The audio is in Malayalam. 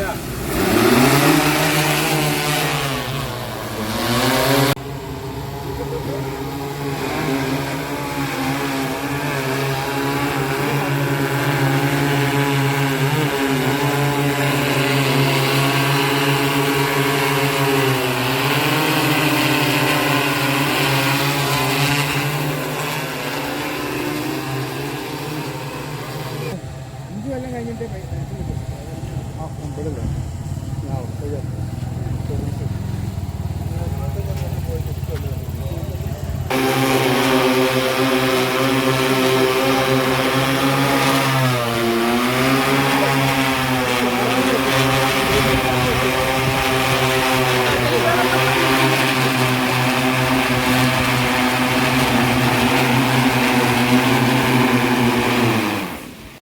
എല്ലാം കൊല്ലം കഴിഞ്ഞിട്ട് 这个门然后这个